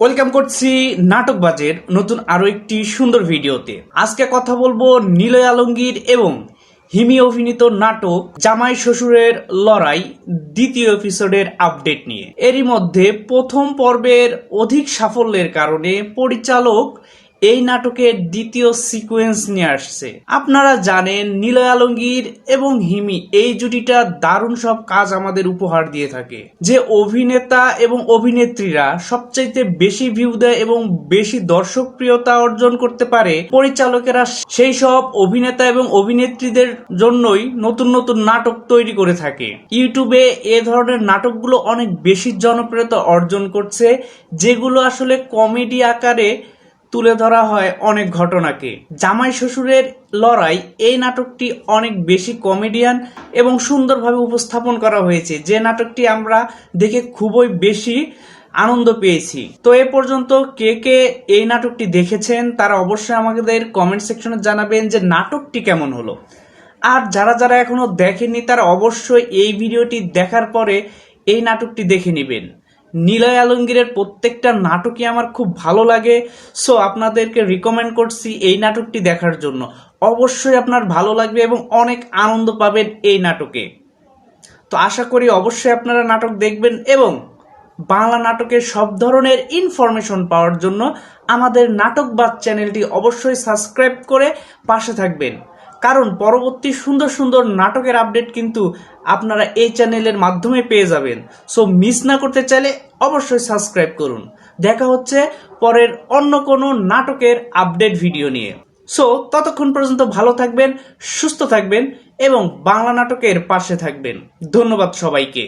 Welcome করছি নাটকবাজের নতুন আরও একটি সুন্দর ভিডিওতে। আজকে কথা বলব নিলয় আলমগীর এবং হিমি অভিনীত নাটক জামাই শ্বশুরের লড়াই দ্বিতীয় এপিসোডের আপডেট নিয়ে। এরই মধ্যে প্রথম পর্বের অধিক সাফল্যের কারণে পরিচালক এই নাটকের দ্বিতীয় সিকোয়েন্স নিয়ে আসছে। আপনারা জানেন নীলয় আলমগীর এবং হিমি এই জুটিটা দারুণ সব কাজ আমাদের উপহার দিয়ে থাকে। যে অভিনেতা এবং অভিনেত্রীরা সবচাইতে বেশি ভিউ দেয় এবং বেশি দর্শকপ্রিয়তা অর্জন করতে পারে পরিচালকেরা সেই সব অভিনেতা এবং অভিনেত্রীদের জন্যই নতুন নতুন নাটক তৈরি করে থাকে। ইউটিউবে এ ধরনের নাটকগুলো অনেক বেশি জনপ্রিয়তা অর্জন করছে, যেগুলো আসলে কমেডি আকারে তুলে ধরা হয় অনেক ঘটনাকে। জামাই শ্বশুরের লড়াই এই নাটকটি অনেক বেশি কমেডিয়ান এবং সুন্দরভাবে উপস্থাপন করা হয়েছে। যে নাটকটি আমরা দেখে খুবই বেশি আনন্দ পেয়েছি। তো এ পর্যন্ত কে কে এই নাটকটি দেখেছেন তারা অবশ্যই আমাদের কমেন্ট সেকশনে জানাবেন যে নাটকটি কেমন হলো। আর যারা যারা এখনও দেখেননি তারা অবশ্যই এই ভিডিওটি দেখার পরে এই নাটকটি দেখে নেবেন। নীলয় আলমগীরের প্রত্যেকটা নাটকই আমার খুব ভালো লাগে সো আপনাদেরকে রিকমেন্ড করছি এই নাটকটি দেখার জন্য। অবশ্যই আপনার ভালো লাগবে এবং অনেক আনন্দ পাবেন এই নাটকে। তো আশা করি অবশ্যই আপনারা নাটক দেখবেন এবং বাংলা নাটকের সব ধরনের ইনফরমেশন পাওয়ার জন্য আমাদের নাটক নাটকবাদ চ্যানেলটি অবশ্যই সাবস্ক্রাইব করে পাশে থাকবেন। কারণ পরবর্তী সুন্দর সুন্দর নাটকের আপডেট কিন্তু আপনারা এই চ্যানেলের মাধ্যমে পেয়ে যাবেন। সো মিস না করতে চাইলে অবশ্যই সাবস্ক্রাইব করুন। দেখা হচ্ছে পরের অন্য কোনো নাটকের আপডেট ভিডিও নিয়ে। সো ততক্ষণ পর্যন্ত ভালো থাকবেন, সুস্থ থাকবেন এবং বাংলা নাটকের পাশে থাকবেন। ধন্যবাদ সবাইকে।